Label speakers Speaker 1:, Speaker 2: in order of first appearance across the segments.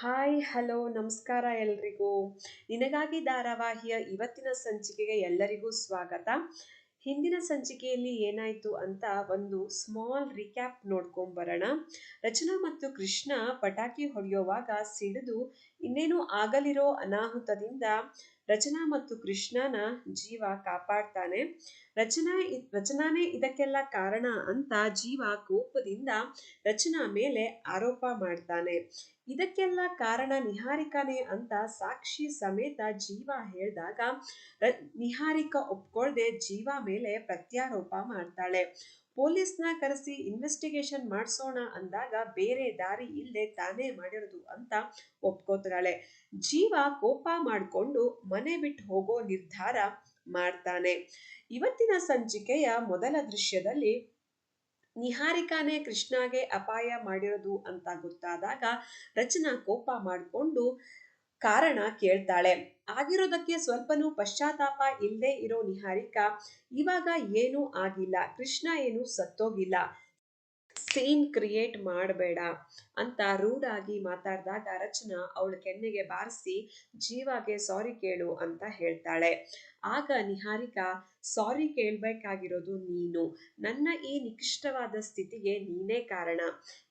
Speaker 1: Hi, hello, ನಮಸ್ಕಾರ ಎಲ್ರಿಗೂ. ನಿನಗಾಗಿ ಧಾರಾವಾಹಿಯ ಇವತ್ತಿನ ಸಂಚಿಕೆಗೆ ಎಲ್ಲರಿಗೂ ಸ್ವಾಗತ. ಹಿಂದಿನ ಸಂಚಿಕೆಯಲ್ಲಿ ಏನಾಯಿತು ಅಂತ ಒಂದು ಸ್ಮಾಲ್ ರಿಕ್ಯಾಪ್ ನೋಡ್ಕೊಂಬರೋಣ. ರಚನಾ ಮತ್ತು ಕೃಷ್ಣ ಪಟಾಕಿ ಹೊಡೆಯುವಾಗ ಸಿಡಿದು ಇನ್ನೇನು ಆಗಲಿರೋ ಅನಾಹುತದಿಂದ ರಚನಾ ಮತ್ತು ಕೃಷ್ಣನ ಜೀವ ಕಾಪಾಡ್ತಾನೆ. ರಚನಾ ರಚನಾನೇ ಇದಕ್ಕೆಲ್ಲ ಕಾರಣ ಅಂತ ಜೀವ ಕೋಪದಿಂದ ರಚನಾ ಮೇಲೆ ಆರೋಪ ಮಾಡ್ತಾನೆ. ಇದಕ್ಕೆಲ್ಲ ಕಾರಣ ನಿಹಾರಿಕಾನೇ ಅಂತ ಸಾಕ್ಷಿ ಸಮೇತ ಜೀವ ಹೇಳಿದಾಗ ನಿಹಾರಿಕಾ ಒಪ್ಕೊಳ್ದೆ ಜೀವ ಮೇಲೆ ಪ್ರತ್ಯಾರೋಪ ಮಾಡ್ತಾಳೆ. ಪೊಲೀಸ್ನ ಕರೆಸಿ ಇನ್ವೆಸ್ಟಿಗೇಷನ್ ಮಾಡಿಸೋಣ ಅಂದಾಗ ಬೇರೆ ದಾರಿ ಇಲ್ಲದೆ ತಾನೇ ಮಾಡಿರೋದು ಅಂತ ಒಪ್ಕೋತಾಳೆ ಜೀವ ಕೋಪ ಮಾಡಿಕೊಂಡು ಮನೆ ಬಿಟ್ಟು ಹೋಗೋ ನಿರ್ಧಾರ ಮಾಡ್ತಾನೆ. ಇವತ್ತಿನ ಸಂಚಿಕೆಯ ಮೊದಲ ದೃಶ್ಯದಲ್ಲಿ ನಿಹಾರಿಕಾನೇ ಕೃಷ್ಣಗೆ ಅಪಾಯ ಮಾಡಿರೋದು ಅಂತ ಗೊತ್ತಾದಾಗ ರಚನಾ ಕೋಪ ಮಾಡಿಕೊಂಡು ಕಾರಣ ಕೇಳ್ತಾಳೆ. ಆಗಿರೋದಕ್ಕೆ ಸ್ವಲ್ಪನೂ ಪಶ್ಚಾತ್ತಾಪ ಇಲ್ಲದೆ ಇರೋ ನಿಹಾರಿಕಾ, ಇವಾಗ ಏನೂ ಆಗಿಲ್ಲ. ಕೃಷ್ಣ ಏನು ಸತ್ತೋಗಿಲ್ಲ. ಸೀನ್ ಕ್ರಿಯೇಟ್ ಮಾಡಬೇಡ ಅಂತ ರೂಡಾಗಿ ಮಾತಾಡಿದಾಗ ರಚನಾ ಅವಳ ಕೆನ್ನೆಗೆ ಬಾರಿಸಿ, ಜೀವಾಗೆ ಸಾರಿ ಕೇಳು ಅಂತ ಹೇಳ್ತಾಳೆ. ಆಗ ನಿಹಾರಿಕಾ, ಸಾರಿ ಕೇಳಬೇಕಾಗಿರೋದು ನೀನು. ನನ್ನ ಈ ನಿಕೃಷ್ಟವಾದ ಸ್ಥಿತಿಗೆ ನೀನೇ ಕಾರಣ.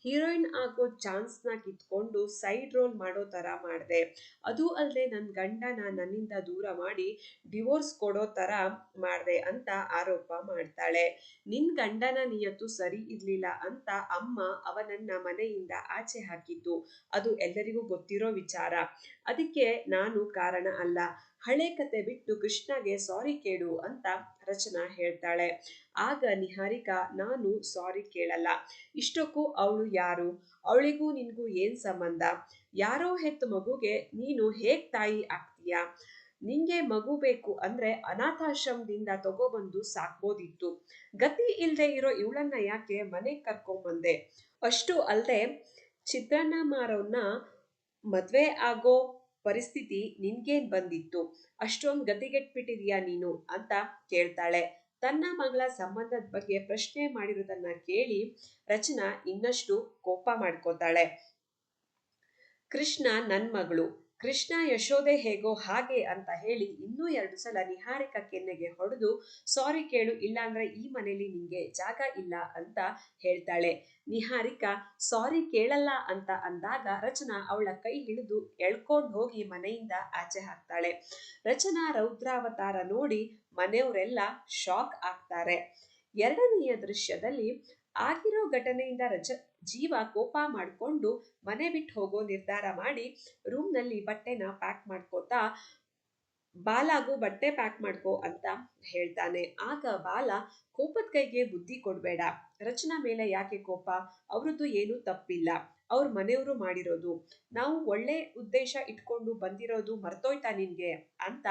Speaker 1: ಹೀರೋಯಿನ್ ಆಗೋ ಚಾನ್ಸ್ನ ಕಿತ್ಕೊಂಡು ಸೈಡ್ ರೋಲ್ ಮಾಡೋ ಥರ ಮಾಡಿದೆ. ಅದು ಅಲ್ಲದೆ ನನ್ನ ಗಂಡನ ನನ್ನಿಂದ ದೂರ ಮಾಡಿ ಡಿವೋರ್ಸ್ ಕೊಡೋ ಥರ ಮಾಡಿದೆ ಅಂತ ಆರೋಪ ಮಾಡ್ತಾಳೆ. ನಿನ್ ಗಂಡನ ನಿಯತ್ತು ಸರಿ ಇರ್ಲಿಲ್ಲ ಅಂತ ಅಮ್ಮ ಅವನನ್ನ ಮನೆಯಿಂದ ಆಚೆ ಹಾಕಿದ್ದು. ಅದು ಎಲ್ಲರಿಗೂ ಗೊತ್ತಿರೋ ವಿಚಾರ. ಅದಕ್ಕೆ ನಾನು ಕಾರಣ ಅಲ್ಲ. ಹಳೆ ಕತೆ ಬಿಟ್ಟು ಕೃಷ್ಣಗೆ ಸಾರಿ ಕೇಳು ಅಂತ ರಚನಾ ಹೇಳ್ತಾಳೆ. ಆಗ ನಿಹಾರಿಕಾ, ನಾನು ಸಾರಿ ಕೇಳಲ್ಲ. ಇಷ್ಟಕ್ಕೂ ಅವಳು ಯಾರು? ಅವಳಿಗೂ ನಿನಗೂ ಏನ್ ಸಂಬಂಧ? ಯಾರೋ ಹೆತ್ತ ಮಗುಗೆ ನೀನು ಹೇಗ್ ತಾಯಿ ಆಗ್ತೀಯ? ನಿಂಗೆ ಮಗು ಬೇಕು ಅಂದ್ರೆ ಅನಾಥಾಶ್ರಮದಿಂದ ತಗೊಬಂದು ಸಾಕ್ಬೋದಿತ್ತು. ಗತಿ ಇಲ್ಲದೆ ಇರೋ ಇವಳನ್ನ ಯಾಕೆ ಮನೆಗೆ ಕರ್ಕೊಂಬಂದೆ ಅಷ್ಟು ಅಲ್ಲದೆ ಚಿತ್ರಾನ್ನ ಮಾರೋನ್ನ ಮದ್ವೆ ಆಗೋ ಪರಿಸ್ಥಿತಿ ನಿನ್ಗೇನ್ ಬಂದಿತ್ತು? ಅಷ್ಟೊಂದು ಗತಿಗೆಟ್ಬಿಟ್ಟಿದ್ಯಾ ನೀನು? ಅಂತ ಕೇಳ್ತಾಳೆ. ತನ್ನ ಮಗಳ ಸಂಬಂಧದ ಬಗ್ಗೆ ಪ್ರಶ್ನೆ ಮಾಡಿರೋದನ್ನ ಕೇಳಿ ರಚನಾ ಇನ್ನಷ್ಟು ಕೋಪ ಮಾಡ್ಕೋತಾಳೆ. ಕೃಷ್ಣ ನನ್ ಮಗಳು ಕೃಷ್ಣ ಯಶೋದೆ ಹೇಗೋ ಹಾಗೆ ಅಂತ ಹೇಳಿ ಇನ್ನೂ ಎರಡು ಸಲ ನಿಹಾರಿಕ ಕೆನ್ನೆಗೆ ಹೊಡೆದು, ಸಾರಿ ಕೇಳು, ಇಲ್ಲಾಂದ್ರೆ ಈ ಮನೇಲಿ ನಿಂಗೆ ಜಾಗ ಇಲ್ಲ ಅಂತ ಹೇಳ್ತಾಳೆ. ನಿಹಾರಿಕಾ, ಸಾರಿ ಕೇಳಲ್ಲ ಅಂತ ಅಂದಾಗ ರಚನಾ ಅವಳ ಕೈ ಹಿಡಿದು ಎಳ್ಕೊಂಡು ಹೋಗಿ ಮನೆಯಿಂದ ಆಚೆ ಹಾಕ್ತಾಳೆ. ರಚನಾ ರೌದ್ರಾವತಾರ ನೋಡಿ ಮನೆಯವರೆಲ್ಲ ಶಾಕ್ ಆಗ್ತಾರೆ. ಎರಡನೆಯ ದೃಶ್ಯದಲ್ಲಿ ಆಗಿರೋ ಘಟನೆಯಿಂದ ರಚ ಜೀವ ಕೋಪ ಮಾಡಿಕೊಂಡು ಮನೆ ಬಿಟ್ಟು ಹೋಗೋ ನಿರ್ಧಾರ ಮಾಡಿ ರೂಮ್ನಲ್ಲಿ ಬಟ್ಟೆನ ಪ್ಯಾಕ್ ಮಾಡ್ಕೋತಾ, ಬಾಲಾಗು ಬಟ್ಟೆ ಪ್ಯಾಕ್ ಮಾಡ್ಕೋ ಅಂತ ಹೇಳ್ತಾನೆ. ಆಗ ಬಾಲ ಕೋಪದ ಕೈಗೆ ಬುದ್ಧಿ ಕೊಡಬೇಡ. ರಚನಾ ಮೇಲೆ ಯಾಕೆ ಕೋಪ? ಅವ್ರದ್ದು ಏನೂ ತಪ್ಪಿಲ್ಲ. ಅವ್ರ ಮನೆಯವರು ಮಾಡಿರೋದು. ನಾವು ಒಳ್ಳೆ ಉದ್ದೇಶ ಇಟ್ಕೊಂಡು ಬಂದಿರೋದು ಮರ್ತೋಯ್ತಾ ನಿನ್ಗೆ? ಅಂತ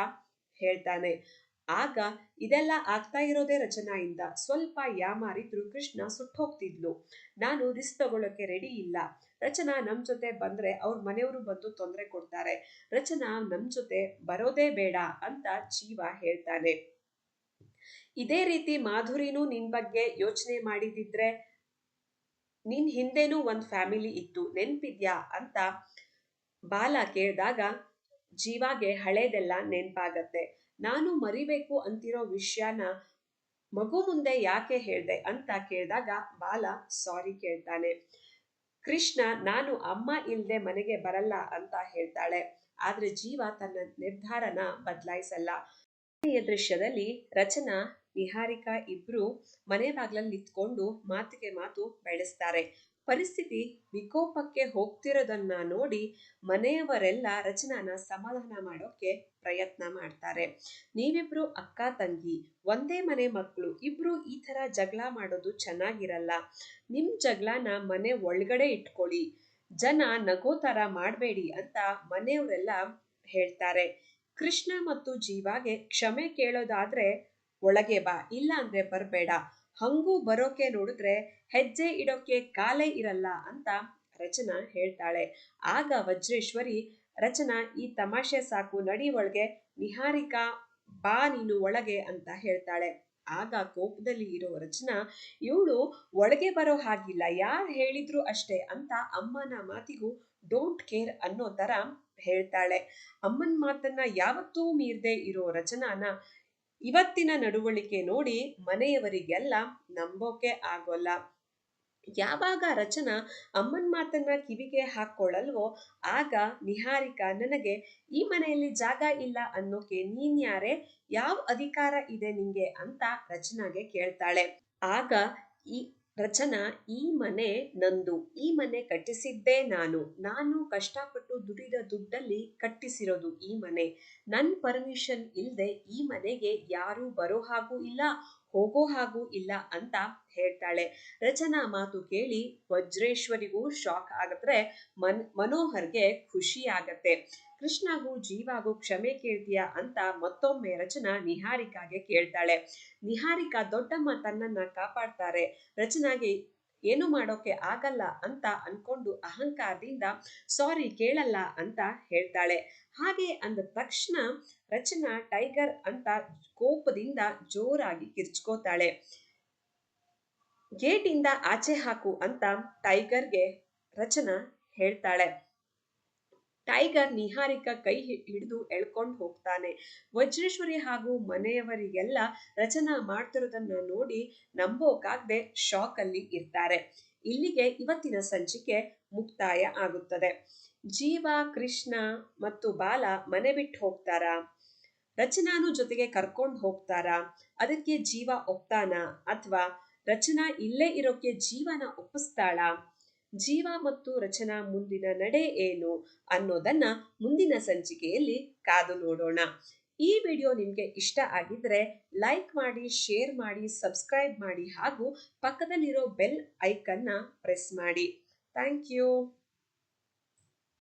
Speaker 1: ಹೇಳ್ತಾನೆ. ಆಗ ಇದೆಲ್ಲ ಆಗ್ತಾ ಇರೋದೇ ರಚನಾಯಿಂದ. ಸ್ವಲ್ಪ ಯಾಮಾರಿದ್ರು ಕೃಷ್ಣ ಸುಟ್ಟೋಗ್ತಿದ್ಲು. ನಾನು ರಿಸ್ಕ್ ತಗೊಳ್ಳೋಕೆ ರೆಡಿ ಇಲ್ಲ. ರಚನಾ ನಮ್ಮ ಜೊತೆ ಬಂದ್ರೆ ಅವ್ರ ಮನೆಯವರು ಬಂದು ತೊಂದರೆ ಕೊಡ್ತಾರೆ. ರಚನಾ ನಮ್ಮ ಜೊತೆ ಬರೋದೇ ಬೇಡ ಅಂತ ಜೀವ ಹೇಳ್ತಾನೆ. ಇದೇ ರೀತಿ ಮಾಧುರಿನೂ ನಿನ್ ಬಗ್ಗೆ ಯೋಚನೆ ಮಾಡಿದಿದ್ರೆ ನಿನ್ ಹಿಂದೆನೂ ಒಂದ್ ಫ್ಯಾಮಿಲಿ ಇತ್ತು. ನೆನ್ಪಿದ್ಯಾ ಅಂತ ಬಾಲ ಕೇಳಿದಾಗ ಜೀವಾಗೆ ಹಳೇದೆಲ್ಲ ನೆನ್ಪಾಗತ್ತೆ. ನಾನು ಮರಿಬೇಕು ಅಂತಿರೋ ವಿಷಯನ ಮಗು ಮುಂದೆ ಯಾಕೆ ಹೇಳ್ದೆ ಅಂತ ಕೇಳಿದಾಗ ಬಾಲ ಸಾರಿ ಕೇಳ್ತಾನೆ. ಕೃಷ್ಣ, ನಾನು ಅಮ್ಮ ಇಲ್ದೆ ಮನೆಗೆ ಬರಲ್ಲ ಅಂತ ಹೇಳ್ತಾಳೆ. ಆದ್ರೆ ಜೀವ ತನ್ನ ನಿರ್ಧಾರನ ಬದಲಾಯಿಸಲ್ಲ. ದೃಶ್ಯದಲ್ಲಿ ರಚನಾ ನಿಹಾರಿಕಾ ಇಬ್ರು ಮನೆ ಬಾಗ್ಲಲ್ಲಿ ನಿಂತ್ಕೊಂಡು ಮಾತಿಗೆ ಮಾತು ಬೆಳೆಸ್ತಾರೆ ಪರಿಸ್ಥಿತಿ ವಿಕೋಪಕ್ಕೆ ಹೋಗ್ತಿರೋದನ್ನ ನೋಡಿ ಮನೆಯವರೆಲ್ಲ ರಚನಾನ ಸಮಾಧಾನ ಮಾಡೋಕೆ ಪ್ರಯತ್ನ ಮಾಡ್ತಾರೆ. ನೀವಿಬ್ರು ಅಕ್ಕ, ತಂಗಿ, ಒಂದೇ ಮನೆ ಮಕ್ಕಳು ಇಬ್ರು ಈ ತರ ಜಗಳ ಮಾಡೋದು ಚೆನ್ನಾಗಿರಲ್ಲ. ನಿಮ್ಮ ಜಗಳನ ಮನೆ ಒಳಗಡೆ ಇಟ್ಕೊಳ್ಳಿ. ಜನ ನಗೋ ಥರ ಮಾಡಬೇಡಿ ಅಂತ ಮನೆಯವರೆಲ್ಲ ಹೇಳ್ತಾರೆ. ಕೃಷ್ಣ ಮತ್ತು ಜೀವಾಗೆ ಕ್ಷಮೆ ಕೇಳೋದಾದ್ರೆ ಒಳಗೆ ಬಾ, ಇಲ್ಲ ಅಂದ್ರೆ ಬರ್ಬೇಡ. ಹಂಗೂ ಬರೋಕೆ ನೋಡಿದ್ರೆ ಹೆಜ್ಜೆ ಇಡೋಕೆ ಕಾಲೇ ಇರಲ್ಲ ಅಂತ ರಚನಾ ಹೇಳ್ತಾಳೆ. ಆಗ ವಜ್ರೇಶ್ವರಿ, ರಚನಾ, ಈ ತಮಾಷೆ ಸಾಕು, ನಡಿ ಒಳಗೆ, ನಿಹಾರಿಕಾ, ಬಾ ನೀನು ಒಳಗೆ ಅಂತ ಹೇಳ್ತಾಳೆ. ಆಗ ಕೋಪದಲ್ಲಿ ಇರೋ ರಚನಾ, ಇವಳು ಒಳಗೆ ಬರೋ ಹಾಗಿಲ್ಲ, ಯಾರು ಹೇಳಿದ್ರು ಅಷ್ಟೇ ಅಂತ ಅಮ್ಮನ ಮಾತಿಗೂ ಡೋಂಟ್ ಕೇರ್ ಅನ್ನೋ ತರ ಹೇಳ್ತಾಳೆ. ಅಮ್ಮನ ಮಾತನ್ನ ಯಾವತ್ತೂ ಮೀರದೆ ಇರೋ ರಚನಾನ ಇವತ್ತಿನ ನಡವಳಿಕೆ ನೋಡಿ ಮನೆಯವರಿಗೆಲ್ಲ ನಂಬೋಕೆ ಆಗೋಲ್ಲ. ಯಾವಾಗ ರಚನಾ ಅಮ್ಮನ ಮಾತನ್ನ ಕಿವಿಗೆ ಹಾಕೊಳ್ಳಲ್ವೋ ಆಗ ನಿಹಾರಿಕಾ, ನನಗೆ ಈ ಮನೆಯಲ್ಲಿ ಜಾಗ ಇಲ್ಲ ಅನ್ನೋಕೆ ನೀನ್ಯಾರೆ ಯಾವ ಅಧಿಕಾರ ಇದೆ ನಿಂಗೆ? ಅಂತ ರಚನಾಗೆ ಕೇಳ್ತಾಳೆ. ಆಗ ಈ ರಚನಾ, ಈ ಮನೆ ನಂದು. ಈ ಮನೆ ಕಟ್ಟಿಸಿದ್ದೆ ನಾನು. ನಾನು ಕಷ್ಟಪಟ್ಟು ದುಡಿದ ದುಡ್ಡಲ್ಲಿ ಕಟ್ಟಿಸಿರೋದು ಈ ಮನೆ. ನನ್ನ ಪರ್ಮಿಷನ್ ಇಲ್ಲದೆ ಈ ಮನೆಗೆ ಯಾರು ಬರೋ ಹಾಗೂ ಇಲ್ಲ. ಹೋಗೋ ಹಾಗೂ ಇಲ್ಲ ಅಂತ ಹೇಳ್ತಾಳೆ. ರಚನಾ ಮಾತು ಕೇಳಿ ವಜ್ರೇಶ್ವರಿಗೂ ಶಾಕ್ ಆಗತ್ರೆ ಮನ್, ಮನೋಹರ್ಗೆ ಖುಷಿ ಆಗತ್ತೆ. ಕೃಷ್ಣಗೂ ಜೀವಾಗೂ ಕ್ಷಮೆ ಕೇಳ್ತೀಯಾ ಅಂತ ಮತ್ತೊಮ್ಮೆ ರಚನಾ ನಿಹಾರಿಕಾಗೆ ಕೇಳ್ತಾಳೆ. ನಿಹಾರಿಕಾ ದೊಡ್ಡಮ್ಮ ತನ್ನನ್ನ ಕಾಪಾಡ್ತಾರೆ. ರಚನಾಗೆ ಏನು ಮಾಡೋಕೆ ಆಗಲ್ಲ ಅಂತ ಅನ್ಕೊಂಡು ಅಹಂಕಾರದಿಂದ ಸಾರಿ, ಕೇಳಲ್ಲ ಅಂತ ಹೇಳ್ತಾಳೆ. ಹಾಗೆ ಅಂದ ತಕ್ಷಣ ರಚನಾ ಟೈಗರ್ ಅಂತ ಕೋಪದಿಂದ ಜೋರಾಗಿ ಕಿರ್ಚ್ಕೋತಾಳೆ. ಗೇಟಿಂದ ಆಚೆ ಹಾಕು ಅಂತ ಟೈಗರ್ಗೆ ರಚನಾ ಹೇಳ್ತಾಳೆ. ಟೈಗರ್ ನಿಹಾರಿಕಾ ಕೈ ಹಿಡಿದು ಎಳ್ಕೊಂಡು ಹೋಗ್ತಾನೆ. ವಜ್ರೇಶ್ವರಿ ಹಾಗೂ ಮನೆಯವರಿಗೆಲ್ಲ ರಚನಾ ಮಾಡ್ತಿರೋದನ್ನ ನೋಡಿ ನಂಬೋಕಾಗದೆ ಶಾಕ್ ಅಲ್ಲಿ ಇರ್ತಾರೆ. ಇಲ್ಲಿಗೆ ಇವತ್ತಿನ ಸಂಚಿಕೆ ಮುಕ್ತಾಯ ಆಗುತ್ತದೆ. ಜೀವ, ಕೃಷ್ಣ ಮತ್ತು ಬಾಲ ಮನೆ ಬಿಟ್ಟು ಹೋಗ್ತಾರಾ? ರಚನಾನು ಜೊತೆಗೆ ಕರ್ಕೊಂಡು ಹೋಗ್ತಾರಾ? ಅದಕ್ಕೆ ಜೀವ ಒಪ್ತಾನ? ಅಥವಾ ರಚನಾ ಇಲ್ಲೇ ಇರೋಕೆ ಜೀವನ ಒಪ್ಪಿಸ್ತಾಳ? ಜೀವ ಮತ್ತು ರಚನಾ ಮುಂದಿನ ನಡೆ ಏನು ಅನ್ನೋದನ್ನ ಮುಂದಿನ ಸಂಚಿಕೆಯಲ್ಲಿ ಕಾದು ನೋಡೋಣ. ಈ ವಿಡಿಯೋ ನಿಮಗೆ ಇಷ್ಟ ಆಗಿದ್ರೆ ಲೈಕ್ ಮಾಡಿ, ಶೇರ್ ಮಾಡಿ, ಸಬ್ಸ್ಕ್ರೈಬ್ ಮಾಡಿ ಹಾಗೂ ಪಕ್ಕದಲ್ಲಿರೋ ಬೆಲ್ ಐಕನ್ನ ಪ್ರೆಸ್ ಮಾಡಿ. Thank you.